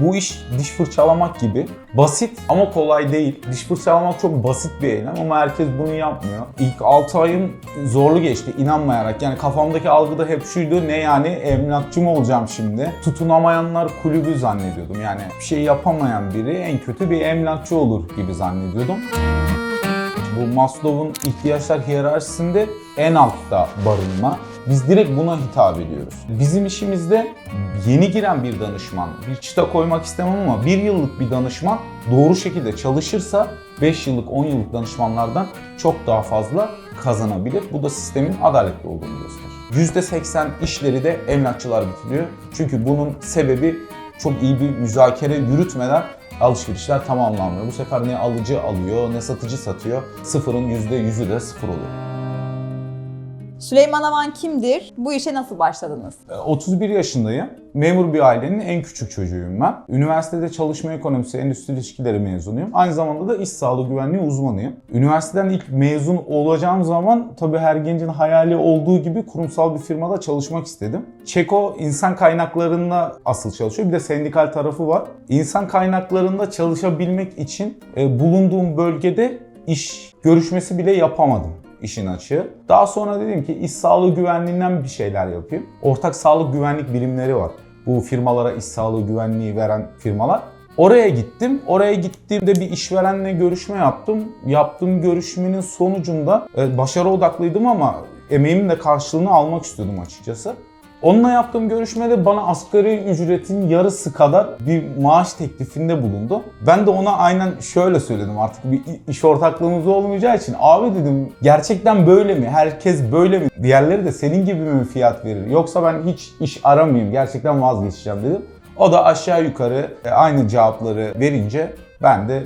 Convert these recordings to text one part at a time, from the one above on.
Bu iş diş fırçalamak gibi. Basit ama kolay değil. Diş fırçalamak çok basit bir eylem ama herkes bunu yapmıyor. İlk 6 ayım zorlu geçti inanmayarak. Yani kafamdaki algıda hep şuydu ne yani emlakçı mı olacağım şimdi? Tutunamayanlar kulübü zannediyordum. Yani bir şey yapamayan biri en kötü bir emlakçı olur gibi zannediyordum. Bu Maslow'un ihtiyaçlar hiyerarşisinde en altta barınma. Biz direkt buna hitap ediyoruz. Bizim işimizde yeni giren bir danışman, bir çıta koymak istemem ama bir yıllık bir danışman doğru şekilde çalışırsa 5 yıllık, 10 yıllık danışmanlardan çok daha fazla kazanabilir. Bu da sistemin adaletli olduğunu gösterir. %80 işleri de emlakçılar bitiriyor. Çünkü bunun sebebi çok iyi bir müzakere yürütmeden alışverişler tamamlanmıyor. Bu sefer ne alıcı alıyor ne satıcı satıyor. Sıfırın %100'ü de sıfır oluyor. Süleyman Aman kimdir? Bu işe nasıl başladınız? E, 31 yaşındayım. Memur bir ailenin en küçük çocuğuyum ben. Üniversitede çalışma ekonomisi, endüstri ilişkileri mezunuyum. Aynı zamanda da iş sağlığı güvenliği uzmanıyım. Üniversiteden ilk mezun olacağım zaman tabii her gencin hayali olduğu gibi kurumsal bir firmada çalışmak istedim. Çeko insan kaynaklarında asıl çalışıyor. Bir de sendikal tarafı var. İnsan kaynaklarında çalışabilmek için e, bulunduğum bölgede iş görüşmesi bile yapamadım işin açığı. Daha sonra dedim ki iş sağlığı güvenliğinden bir şeyler yapayım. Ortak sağlık güvenlik birimleri var. Bu firmalara iş sağlığı güvenliği veren firmalar. Oraya gittim. Oraya gittiğimde bir işverenle görüşme yaptım. Yaptığım görüşmenin sonucunda e, başarı odaklıydım ama emeğimin de karşılığını almak istiyordum açıkçası. Onunla yaptığım görüşmede bana asgari ücretin yarısı kadar bir maaş teklifinde bulundu. Ben de ona aynen şöyle söyledim artık bir iş ortaklığımız olmayacağı için. Abi dedim gerçekten böyle mi? Herkes böyle mi? Diğerleri de senin gibi mi fiyat verir? Yoksa ben hiç iş aramayayım gerçekten vazgeçeceğim dedim. O da aşağı yukarı e, aynı cevapları verince ben de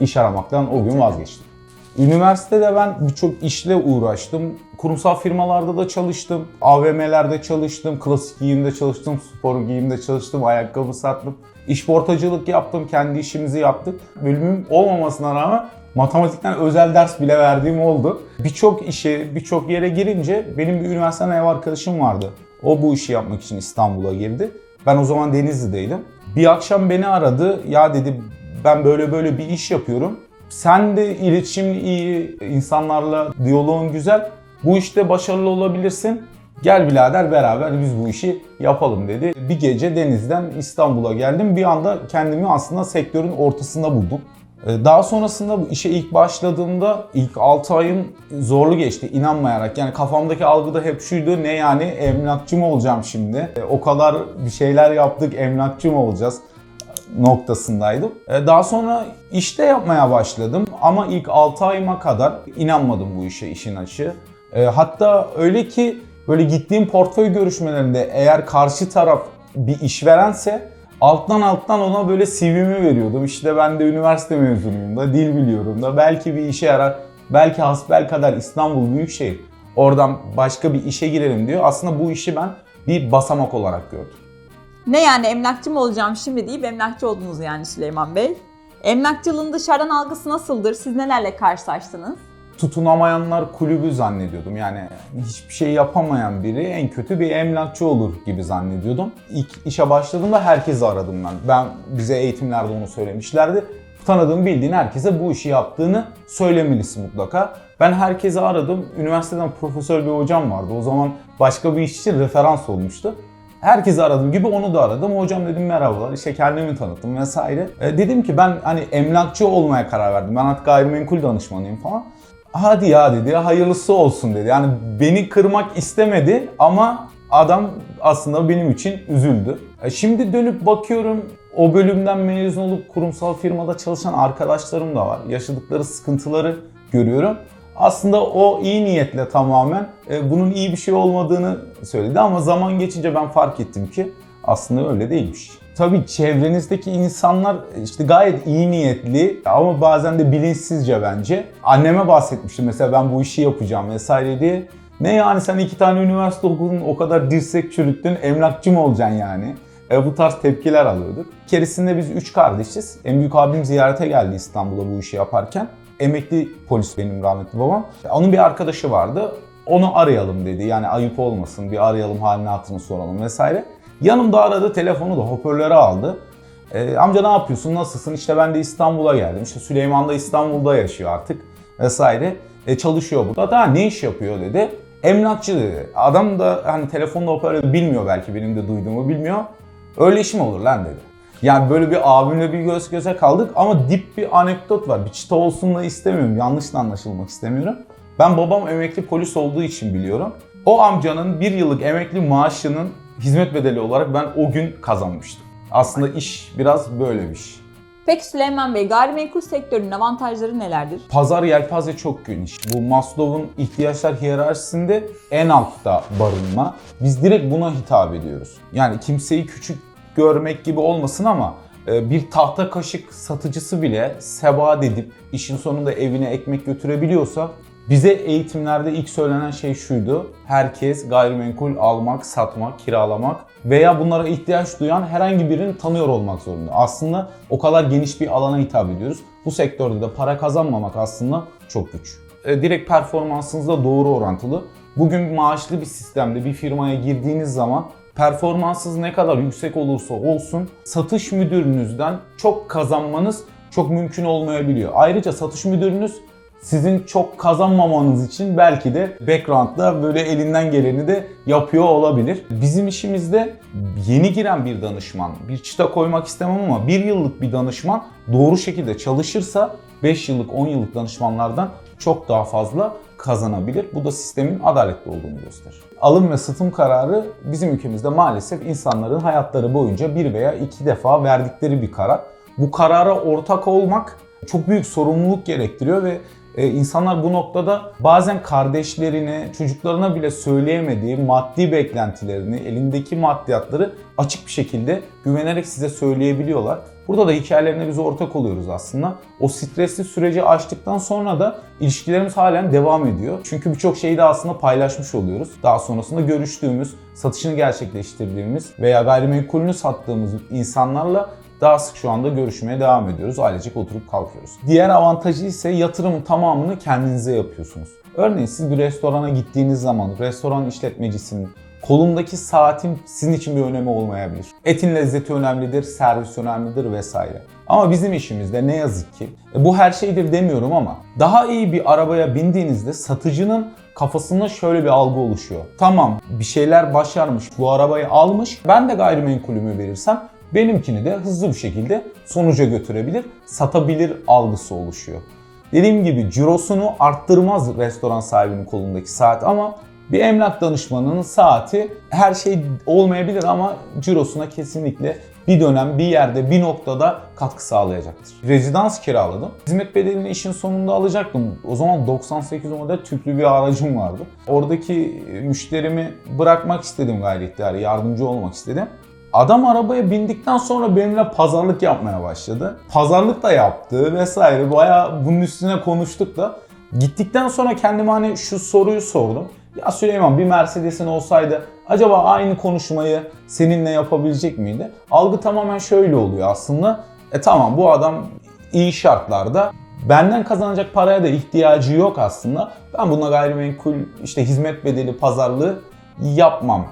iş aramaktan o gün vazgeçtim. Üniversitede ben birçok işle uğraştım. Kurumsal firmalarda da çalıştım. AVM'lerde çalıştım. Klasik giyimde çalıştım. Spor giyimde çalıştım. Ayakkabı sattım. İş portacılık yaptım. Kendi işimizi yaptık. Bölümüm olmamasına rağmen matematikten özel ders bile verdiğim oldu. Birçok işe, birçok yere girince benim bir üniversiteden ev arkadaşım vardı. O bu işi yapmak için İstanbul'a girdi. Ben o zaman Denizli'deydim. Bir akşam beni aradı. Ya dedi ben böyle böyle bir iş yapıyorum. Sen de iletişim iyi, insanlarla diyaloğun güzel. Bu işte başarılı olabilirsin. Gel birader beraber biz bu işi yapalım dedi. Bir gece denizden İstanbul'a geldim. Bir anda kendimi aslında sektörün ortasında buldum. Ee, Daha sonrasında bu işe ilk başladığımda ilk 6 ayım zorlu geçti inanmayarak. Yani kafamdaki algıda hep şuydu ne yani emlakçı mı olacağım şimdi? Ee, O kadar bir şeyler yaptık emlakçı mı olacağız? Noktasındaydım. Ee, Daha sonra işte yapmaya başladım ama ilk 6 ayıma kadar inanmadım bu işe işin açığı. Ee, Hatta öyle ki böyle gittiğim portföy görüşmelerinde eğer karşı taraf bir işverense alttan alttan ona böyle CV'mi veriyordum. İşte ben de üniversite mezunuyum da, dil biliyorum da, belki bir işe yarar, belki hasbel kadar İstanbul Büyükşehir. Oradan başka bir işe girelim diyor. Aslında bu işi ben bir basamak olarak gördüm. Ne yani emlakçı mı olacağım şimdi deyip emlakçı oldunuz yani Süleyman Bey. Emlakçılığın dışarıdan algısı nasıldır? Siz nelerle karşılaştınız? tutunamayanlar kulübü zannediyordum. Yani hiçbir şey yapamayan biri en kötü bir emlakçı olur gibi zannediyordum. İlk işe başladığımda herkesi aradım ben. Ben bize eğitimlerde onu söylemişlerdi. Tanıdığım bildiğin herkese bu işi yaptığını söylemelisin mutlaka. Ben herkesi aradım. Üniversiteden profesör bir hocam vardı. O zaman başka bir iş için referans olmuştu. Herkesi aradığım gibi onu da aradım. Hocam dedim merhabalar işte kendimi tanıttım vesaire. E, dedim ki ben hani emlakçı olmaya karar verdim. Ben artık gayrimenkul danışmanıyım falan. Hadi ya dedi hayırlısı olsun dedi. Yani beni kırmak istemedi ama adam aslında benim için üzüldü. E, Şimdi dönüp bakıyorum o bölümden mezun olup kurumsal firmada çalışan arkadaşlarım da var. Yaşadıkları sıkıntıları görüyorum. Aslında o iyi niyetle tamamen e, bunun iyi bir şey olmadığını söyledi ama zaman geçince ben fark ettim ki aslında öyle değilmiş. Tabii çevrenizdeki insanlar işte gayet iyi niyetli ama bazen de bilinçsizce bence. Anneme bahsetmiştim mesela ben bu işi yapacağım vesaire diye. Ne yani sen iki tane üniversite okudun o kadar dirsek çürüttün emlakçı mı olacaksın yani? E, bu tarz tepkiler alıyorduk. Keresinde biz üç kardeşiz. En büyük abim ziyarete geldi İstanbul'a bu işi yaparken. Emekli polis benim rahmetli babam. Onun bir arkadaşı vardı. Onu arayalım dedi. Yani ayıp olmasın bir arayalım halini hatırını soralım vesaire. Yanımda aradı telefonu da hoparlöre aldı. E, amca ne yapıyorsun, nasılsın? İşte ben de İstanbul'a geldim. İşte Süleyman da İstanbul'da yaşıyor artık vesaire. E, çalışıyor burada. Daha ne iş yapıyor dedi. Emlakçı dedi. Adam da hani telefonda hoparlörü bilmiyor belki benim de duyduğumu bilmiyor. Öyle iş mi olur lan dedi. Yani böyle bir abimle bir göz göze kaldık ama dip bir anekdot var. Bir çıta olsun da istemiyorum. Yanlış da anlaşılmak istemiyorum. Ben babam emekli polis olduğu için biliyorum. O amcanın bir yıllık emekli maaşının hizmet bedeli olarak ben o gün kazanmıştım. Aslında iş biraz böyle bir iş. Peki Süleyman Bey, gayrimenkul sektörünün avantajları nelerdir? Pazar yelpaze çok geniş. Bu Maslow'un ihtiyaçlar hiyerarşisinde en altta barınma. Biz direkt buna hitap ediyoruz. Yani kimseyi küçük görmek gibi olmasın ama e, bir tahta kaşık satıcısı bile sebat edip işin sonunda evine ekmek götürebiliyorsa bize eğitimlerde ilk söylenen şey şuydu. Herkes gayrimenkul almak, satmak, kiralamak veya bunlara ihtiyaç duyan herhangi birini tanıyor olmak zorunda. Aslında o kadar geniş bir alana hitap ediyoruz. Bu sektörde de para kazanmamak aslında çok güç. E, direkt performansınızla doğru orantılı. Bugün maaşlı bir sistemde bir firmaya girdiğiniz zaman performansınız ne kadar yüksek olursa olsun satış müdürünüzden çok kazanmanız çok mümkün olmayabiliyor. Ayrıca satış müdürünüz sizin çok kazanmamanız için belki de background'da böyle elinden geleni de yapıyor olabilir. Bizim işimizde yeni giren bir danışman, bir çıta koymak istemem ama bir yıllık bir danışman doğru şekilde çalışırsa 5 yıllık 10 yıllık danışmanlardan çok daha fazla kazanabilir. Bu da sistemin adaletli olduğunu gösterir. Alım ve satım kararı bizim ülkemizde maalesef insanların hayatları boyunca bir veya iki defa verdikleri bir karar. Bu karara ortak olmak çok büyük sorumluluk gerektiriyor ve e, insanlar bu noktada bazen kardeşlerine, çocuklarına bile söyleyemediği maddi beklentilerini, elindeki maddiyatları açık bir şekilde güvenerek size söyleyebiliyorlar. Burada da hikayelerine biz ortak oluyoruz aslında. O stresli süreci aştıktan sonra da ilişkilerimiz halen devam ediyor. Çünkü birçok şeyi de aslında paylaşmış oluyoruz. Daha sonrasında görüştüğümüz, satışını gerçekleştirdiğimiz veya gayrimenkulünü sattığımız insanlarla daha sık şu anda görüşmeye devam ediyoruz. Ailecek oturup kalkıyoruz. Diğer avantajı ise yatırımın tamamını kendinize yapıyorsunuz. Örneğin siz bir restorana gittiğiniz zaman restoran işletmecisinin kolundaki saatin sizin için bir önemi olmayabilir. Etin lezzeti önemlidir, servis önemlidir vesaire. Ama bizim işimizde ne yazık ki e, bu her şeydir demiyorum ama daha iyi bir arabaya bindiğinizde satıcının kafasında şöyle bir algı oluşuyor. Tamam bir şeyler başarmış, bu arabayı almış. Ben de gayrimenkulümü verirsem benimkini de hızlı bir şekilde sonuca götürebilir, satabilir algısı oluşuyor. Dediğim gibi cirosunu arttırmaz restoran sahibinin kolundaki saat ama bir emlak danışmanının saati her şey olmayabilir ama cirosuna kesinlikle bir dönem bir yerde bir noktada katkı sağlayacaktır. Rezidans kiraladım. Hizmet bedelini işin sonunda alacaktım. O zaman 98 model tüplü bir aracım vardı. Oradaki müşterimi bırakmak istedim ihtiyari, yardımcı olmak istedim. Adam arabaya bindikten sonra benimle pazarlık yapmaya başladı. Pazarlık da yaptı vesaire. Bayağı bunun üstüne konuştuk da. Gittikten sonra kendime hani şu soruyu sordum. Ya Süleyman bir Mercedes'in olsaydı acaba aynı konuşmayı seninle yapabilecek miydi? Algı tamamen şöyle oluyor aslında. E tamam bu adam iyi şartlarda benden kazanacak paraya da ihtiyacı yok aslında. Ben buna gayrimenkul işte hizmet bedeli pazarlığı yapmam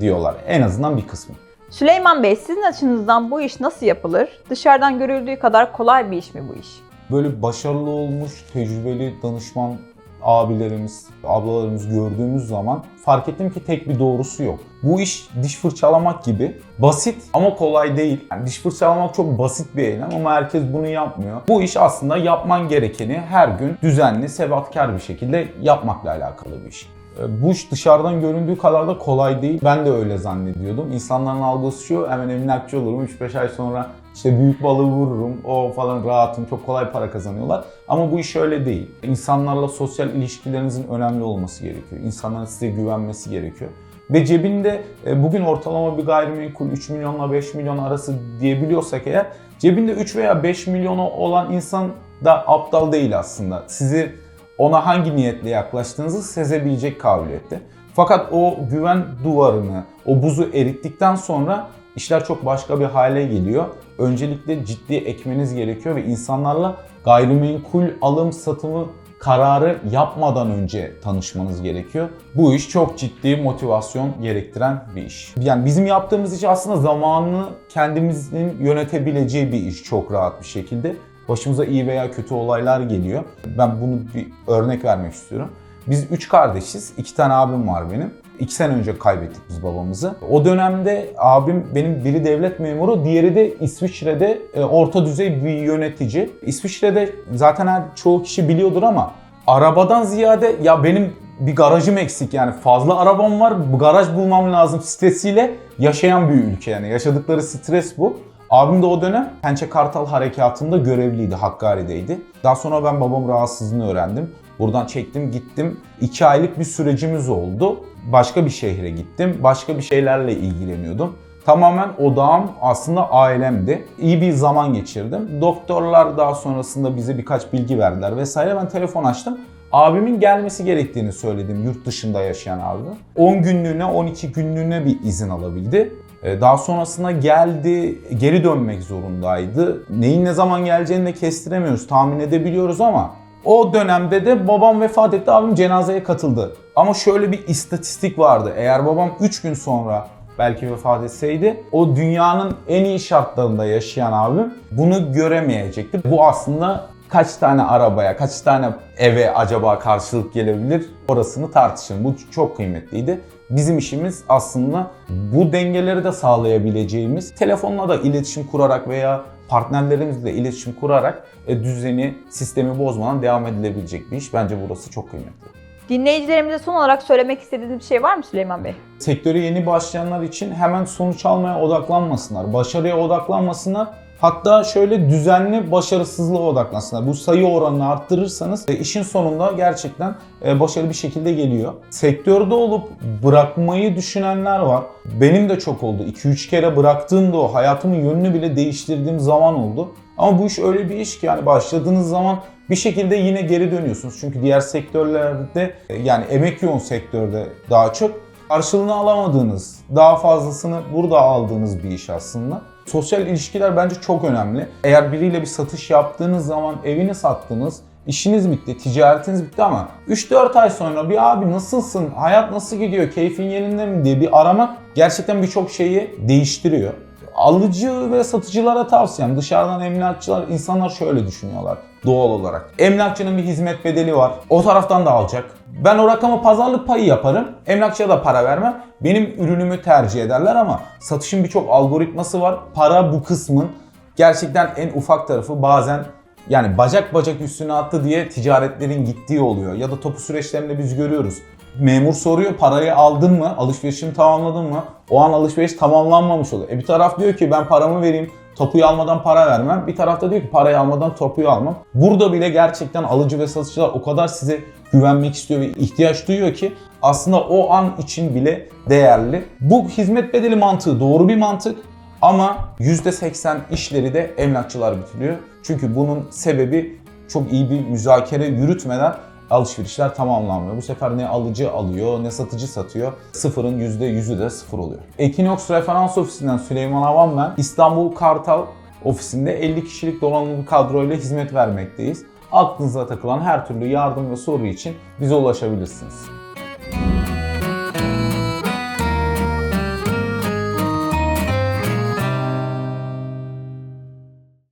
diyorlar. En azından bir kısmı. Süleyman Bey, sizin açınızdan bu iş nasıl yapılır? Dışarıdan görüldüğü kadar kolay bir iş mi bu iş? Böyle başarılı olmuş, tecrübeli danışman abilerimiz, ablalarımız gördüğümüz zaman fark ettim ki tek bir doğrusu yok. Bu iş diş fırçalamak gibi basit ama kolay değil. Yani diş fırçalamak çok basit bir eylem ama herkes bunu yapmıyor. Bu iş aslında yapman gerekeni her gün düzenli, sebatkar bir şekilde yapmakla alakalı bir iş. E, Bu iş dışarıdan göründüğü kadar da kolay değil. Ben de öyle zannediyordum. İnsanların algısı şu, hemen emlakçı olurum, 3-5 ay sonra işte büyük balığı vururum, o falan rahatım, çok kolay para kazanıyorlar. Ama bu iş öyle değil. İnsanlarla sosyal ilişkilerinizin önemli olması gerekiyor. İnsanların size güvenmesi gerekiyor. Ve cebinde e, bugün ortalama bir gayrimenkul 3 milyonla 5 milyon arası diyebiliyorsak eğer cebinde 3 veya 5 milyonu olan insan da aptal değil aslında. Sizi ona hangi niyetle yaklaştığınızı sezebilecek kabiliyette. Fakat o güven duvarını, o buzu erittikten sonra işler çok başka bir hale geliyor. Öncelikle ciddi ekmeniz gerekiyor ve insanlarla gayrimenkul alım satımı kararı yapmadan önce tanışmanız gerekiyor. Bu iş çok ciddi motivasyon gerektiren bir iş. Yani bizim yaptığımız iş aslında zamanını kendimizin yönetebileceği bir iş çok rahat bir şekilde. Başımıza iyi veya kötü olaylar geliyor. Ben bunu bir örnek vermek istiyorum. Biz üç kardeşiz. iki tane abim var benim. İki sene önce kaybettik biz babamızı. O dönemde abim benim biri devlet memuru, diğeri de İsviçre'de e, orta düzey bir yönetici. İsviçre'de zaten her çoğu kişi biliyordur ama arabadan ziyade ya benim bir garajım eksik yani fazla arabam var bu garaj bulmam lazım stresiyle yaşayan bir ülke yani yaşadıkları stres bu. Abim de o dönem Pençe Kartal Harekatı'nda görevliydi, Hakkari'deydi. Daha sonra ben babam rahatsızlığını öğrendim. Buradan çektim gittim. İki aylık bir sürecimiz oldu. Başka bir şehre gittim. Başka bir şeylerle ilgileniyordum. Tamamen odağım aslında ailemdi. İyi bir zaman geçirdim. Doktorlar daha sonrasında bize birkaç bilgi verdiler vesaire. Ben telefon açtım. Abimin gelmesi gerektiğini söyledim yurt dışında yaşayan abi. 10 günlüğüne 12 günlüğüne bir izin alabildi. Ee, Daha sonrasında geldi, geri dönmek zorundaydı. Neyin ne zaman geleceğini de kestiremiyoruz, tahmin edebiliyoruz ama o dönemde de babam vefat etti, abim cenazeye katıldı. Ama şöyle bir istatistik vardı. Eğer babam 3 gün sonra belki vefat etseydi o dünyanın en iyi şartlarında yaşayan abim bunu göremeyecekti. Bu aslında kaç tane arabaya, kaç tane eve acaba karşılık gelebilir orasını tartışın. Bu çok kıymetliydi. Bizim işimiz aslında bu dengeleri de sağlayabileceğimiz telefonla da iletişim kurarak veya partnerlerimizle iletişim kurarak e, düzeni, sistemi bozmadan devam edilebilecek bir iş. Bence burası çok kıymetli. Dinleyicilerimize son olarak söylemek istediğiniz bir şey var mı Süleyman Bey? sektöre yeni başlayanlar için hemen sonuç almaya odaklanmasınlar. Başarıya odaklanmasınlar. Hatta şöyle düzenli başarısızlığa odaklansınlar. Bu sayı oranını arttırırsanız e, işin sonunda gerçekten e, başarılı bir şekilde geliyor. Sektörde olup bırakmayı düşünenler var. Benim de çok oldu. 2-3 kere bıraktığımda o hayatımın yönünü bile değiştirdiğim zaman oldu. Ama bu iş öyle bir iş ki yani başladığınız zaman bir şekilde yine geri dönüyorsunuz. Çünkü diğer sektörlerde yani emek yoğun sektörde daha çok karşılığını alamadığınız, daha fazlasını burada aldığınız bir iş aslında. Sosyal ilişkiler bence çok önemli. Eğer biriyle bir satış yaptığınız zaman evini sattınız, işiniz bitti, ticaretiniz bitti ama 3-4 ay sonra bir abi nasılsın, hayat nasıl gidiyor, keyfin yerinde mi diye bir aramak gerçekten birçok şeyi değiştiriyor. Alıcı ve satıcılara tavsiyem dışarıdan emlakçılar insanlar şöyle düşünüyorlar doğal olarak. Emlakçının bir hizmet bedeli var. O taraftan da alacak. Ben o rakamı pazarlık payı yaparım. Emlakçıya da para vermem. Benim ürünümü tercih ederler ama satışın birçok algoritması var. Para bu kısmın gerçekten en ufak tarafı bazen yani bacak bacak üstüne attı diye ticaretlerin gittiği oluyor. Ya da topu süreçlerinde biz görüyoruz. Memur soruyor parayı aldın mı? Alışverişini tamamladın mı? O an alışveriş tamamlanmamış oluyor. E bir taraf diyor ki ben paramı vereyim. Topuyu almadan para vermem. Bir tarafta diyor ki parayı almadan topuyu almam. Burada bile gerçekten alıcı ve satıcılar o kadar size güvenmek istiyor ve ihtiyaç duyuyor ki aslında o an için bile değerli. Bu hizmet bedeli mantığı doğru bir mantık. Ama %80 işleri de emlakçılar bitiriyor. Çünkü bunun sebebi çok iyi bir müzakere yürütmeden alışverişler tamamlanmıyor. Bu sefer ne alıcı alıyor ne satıcı satıyor. Sıfırın %100'ü de sıfır oluyor. Equinox referans ofisinden Süleyman Avan ben. İstanbul Kartal ofisinde 50 kişilik donanımlı bir kadroyla hizmet vermekteyiz. Aklınıza takılan her türlü yardım ve soru için bize ulaşabilirsiniz.